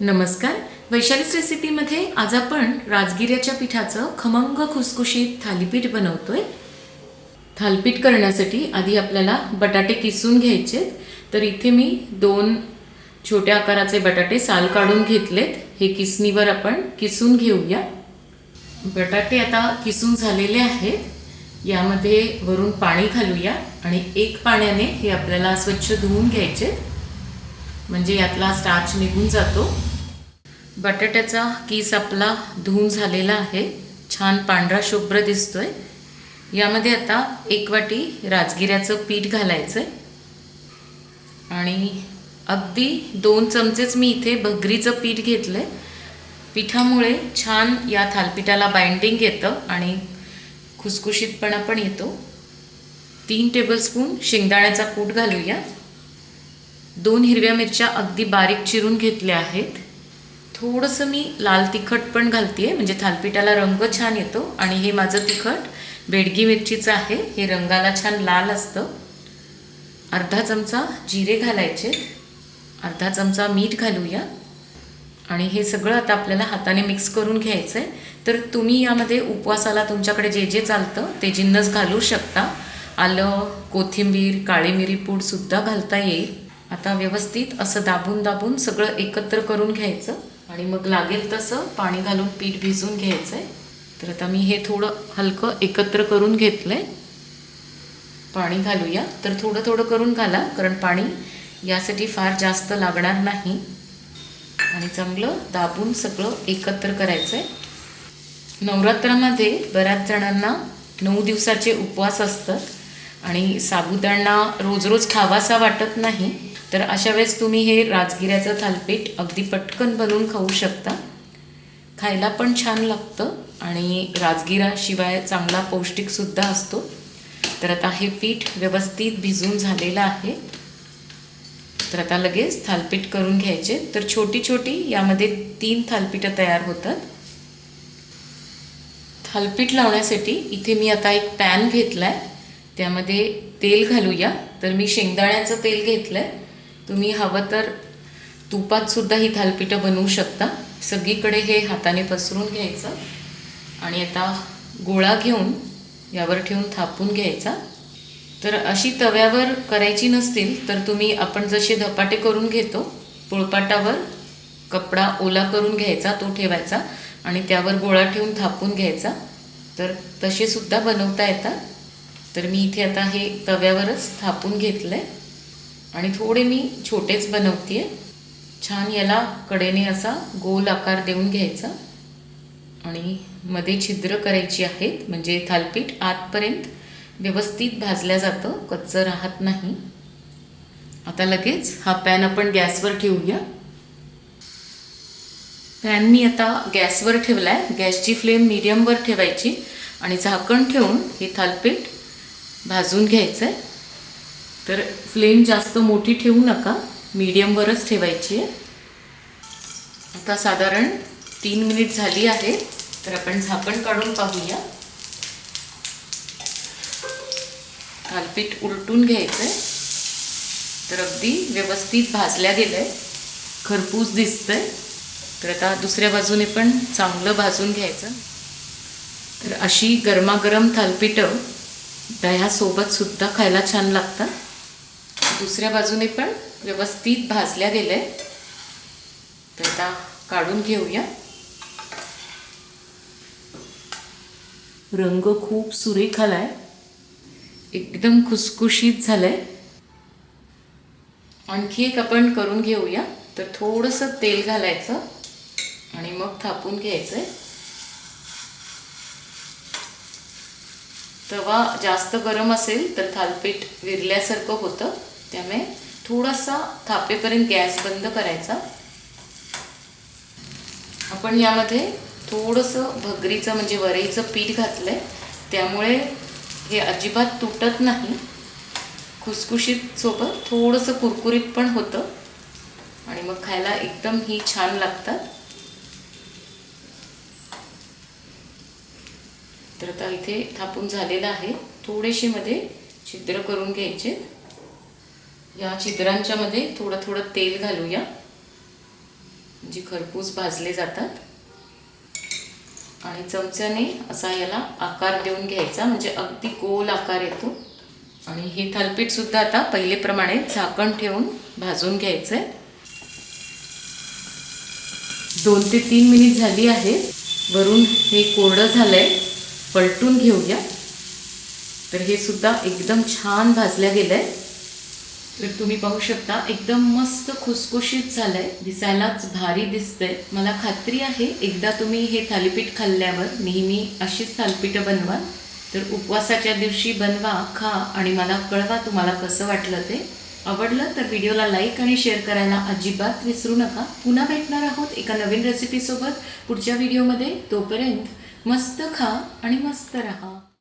नमस्कार. वैशालीस रेसिपीमध्ये आज आपण राजगिऱ्याच्या पिठाचं खमंग खुसखुशीत थालीपीठ बनवतोय. थालीपीठ करण्यासाठी आधी आपल्याला बटाटे किसून घ्यायचे तर इथे मी दोन छोट्या आकाराचे बटाटे साल काढून घेतलेत. हे किसणीवर आपण किसून घेऊया. बटाटे आता किसून झालेले आहेत. यामध्ये वरून पाणी घालूया आणि एक पाण्याने हे आपल्याला स्वच्छ धुवून घ्यायचे म्हणजे यातला स्टार्च निघून जातो. बटाट्याचा कीस आपला धुवून झालेला आहे. छान पांढरा शुभ्र दिसतोय. यामध्ये आता एक वाटी राजगिऱ्याचं पीठ घालायचं आहे आणि अगदी दोन चमचेच मी इथे भगरीचं पीठ घेतलं आहे पिठामुळे छान या थालपिठाला बाइंडिंग येतं आणि खुसखुशीतपणा पण येतो. तीन टेबलस्पून शेंगदाण्याचा कूट घालूया. दोन हिरव्या मिरच्या अगदी बारीक चिरून घेतल्या आहेत. थोडंसं मी लाल तिखट पण घालते म्हणजे थालपिठाला रंग छान येतो आणि हे माझं तिखट बेडगी मिरचीचं आहे हे रंगाला छान लाल असतं. अर्धा चमचा जिरे घालायचे अर्धा चमचा मीठ घालूया. आणि हे सगळं आता आपल्याला हाताने मिक्स करून घ्यायचं आहे तर तुम्ही यामध्ये उपवासाला तुमच्याकडे जे जे चालतं ते जिन्नस घालू शकता. आलं कोथिंबीर काळी मिरी पूडसुद्धा घालता येईल. आता व्यवस्थित असं दाबून दाबून सगळं एकत्र करून घ्यायचं. आणि मग लागेल तसं पाणी घालून पीठ भिजून घ्यायचं आहे तर आता मी हे थोडं हलकं एकत्र करून घेतलं आहे पाणी घालूया. तर थोडं थोडं करून घाला कारण पाणी यासाठी फार जास्त लागणार नाही. आणि चांगलं दाबून सगळं एकत्र करायचं आहे नवरात्रामध्ये बऱ्याच जणांना नऊ दिवसाचे उपवास असतात. आणि साबुदाणा रोज रोज खावासा वाटत नाही. तर अशा वेळेस तुम्ही हे राजगिऱ्याचं थालपीठ अगदी पटकन बनवून खाऊ शकता. खायला पण छान लागतं आणि राजगिराशिवाय चांगला पौष्टिकसुद्धा असतो. तर आता हे पीठ व्यवस्थित भिजून झालेलं आहे. तर आता लगेच थालपीठ करून घ्यायचे. तर छोटी छोटी यामध्ये तीन थालपीठं तयार होतात. थालपीठ लावण्यासाठी इथे मी आता एक पॅन घेतला आहे त्यामध्ये तेल घालूया. तर मी शेंगदाण्याचं तेल घेतलं आहे तुम्ही हवं तर तुपातसुद्धा ही थालपिठं बनवू शकता. सगळीकडे हे हाताने पसरून घ्यायचं. आणि आता गोळा घेऊन यावर ठेवून थापून घ्यायचा. तर अशी तव्यावर करायची नसतील तर तुम्ही आपण जसे धपाटे करून घेतो पोळपाटावर कपडा ओला करून घ्यायचा तो ठेवायचा आणि त्यावर गोळा ठेवून थापून घ्यायचा. तर तसे सुद्धा बनवता येतात. तर मी इथे आता हे तव्यावरच थापून घेतलं आहे आणि थोडे मी छोटेच बनवते आहे छान याला कडेने असा गोल आकार देऊन घ्यायचा. आणि मध्ये छिद्र करायची आहेत म्हणजे थालपीठ आतपर्यंत व्यवस्थित भाजल्या जातं कच्चं राहत नाही. आता लगेच हा पॅन आपण गॅसवर ठेवूया. पॅन मी आता गॅसवर ठेवला आहे गॅसची फ्लेम मिडियमवर ठेवायची. आणि झाकण ठेवून हे थालपीठ भाजून घ्यायचं आहे तर फ्लेम जास्त मोठी ठेवू नका. मीडियमवरच ठेवायची आहे. आता साधारण तीन मिनिट झाली आहे. तर आपण झाकण काढून पाहूया. थालपीठ उलटून घ्यायचं आहे तर अगदी व्यवस्थित भाजल्या गेलं आहे खरपूस दिसतंय. तर आता दुसऱ्या बाजूने पण चांगलं भाजून घ्यायचं. तर अशी गरमागरम थालपीठं दह्यासोबत सुद्धा खायला छान लागतात. दुसऱ्या बाजूने पण व्यवस्थित भाजल्या गेलंय. तर आता काढून घेऊया. रंग खूप सुरेख आलाय एकदम खुसखुशीत झालंय. आणखी एक आपण करून घेऊया. तर थोडंसं तेल घालायचं आणि मग थापून घ्यायचंय. तवा जास्त गरम असेल तर थालपीठ विरल्यासारखं होतं. त्यामुळे थोडासा थापेपर्यंत गॅस बंद करायचा. आपण यामध्ये थोडंसं भगरीचं म्हणजे वरईचं पीठ घातलं आहे त्यामुळे हे अजिबात तुटत नाही. खुसखुशीत सोबत थोडंसं कुरकुरीत पण होतं. आणि मग खायला एकदम ही छान लागतात. तर आता इथे थापून झालेलं आहे. थोडेसे मध्ये छिद्र करून घ्यायचे. या छिद्रांच्या मध्ये थोडं थोडं तेल घालूया. जी खरपूस भाजले जातात. आणि चमच्याने असा याला आकार देऊन घ्यायचा. म्हणजे अगदी गोल आकार येतो. आणि हे थालपीठ सुद्धा आता पहिलेप्रमाणे झाकण ठेवून भाजून घ्यायचं आहे दोन ते तीन मिनिट झाली आहे. वरून हे कोरडं झालंय. पलटून घेऊया. तर हे सुद्धा एकदम छान भाजल्या गेलंय. तर तुम्ही पाहू शकता एकदम मस्त खुसखुशीत झालंय. दिसायलाच भारी दिसतंय. मला खात्री आहे एकदा तुम्ही हे थालीपीठ खाल्ल्यावर नेहमी अशीच थालीपीठं बनवा. तर उपवासाच्या दिवशी बनवा खा आणि मला कळवा तुम्हाला कसं वाटलं ते. आवडलं तर व्हिडिओला लाईक आणि शेअर करायला अजिबात विसरू नका. पुन्हा भेटणार आहोत एका नवीन रेसिपीसोबत पुढच्या व्हिडिओमध्ये. तोपर्यंत मस्त खा आणि मस्त राहा.